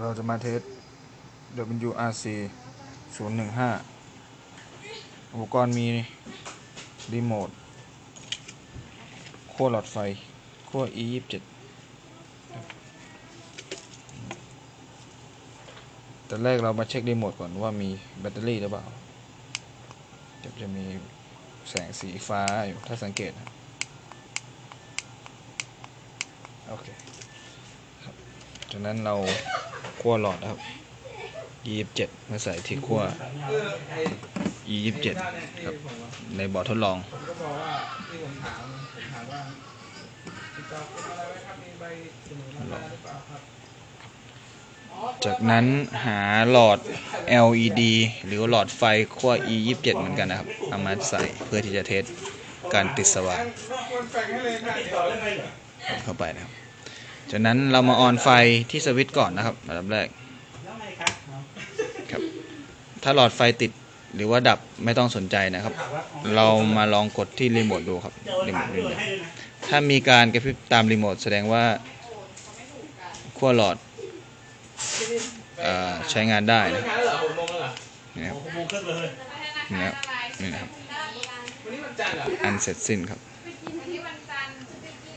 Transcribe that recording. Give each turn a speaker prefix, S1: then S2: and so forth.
S1: เราจะมาเทส WRC 015 อุปกรณ์มี รีโมทขั้วหลอดไฟขั้ว E 2 7แต่แรกเรามาเช็ครีโมทก่อนว่ามีแบตเตอรี่หรือเปล่า จะจะมีแสงสีฟ้าอยู่ ถ้าสังเกตนะโอเค จากนั้นเราขั้วหลอดครับ E 2 7มาใส่ที่ขั้ว E 2 7ครับ ในบอร์ดทดลอง
S2: ผมก็บอกว่าที่ผมถามผมถามว่าติดต่อเป็นอะไรไว้ครับในอราคาหรือเปล่าครับ
S1: จากนั้นหาหลอด LED หรือหลอดไฟขั้ว E 2 7เหมือนกันนะครับเอามาใส่เพื่อที่จะเทสการติดสว่าง
S2: เข้า
S1: ไปนะครับ จากนั้นเรามาออนไฟที่สวิตช์ก่อนนะครับอันดับแรกครับ ถ้าหลอดไฟติดหรือว่าดับไม่ต้องสนใจนะครับ เรามาลองกดที่รีโมทดูครับรีโมทรีโมทถ้ามีการกระพริบตามรีโมทแสดงว่าขั้วหลอดอใช้งานได้นะ
S2: นี่
S1: ครับนี่นะครับนี่ครับอันเสร็จสิ้นครับ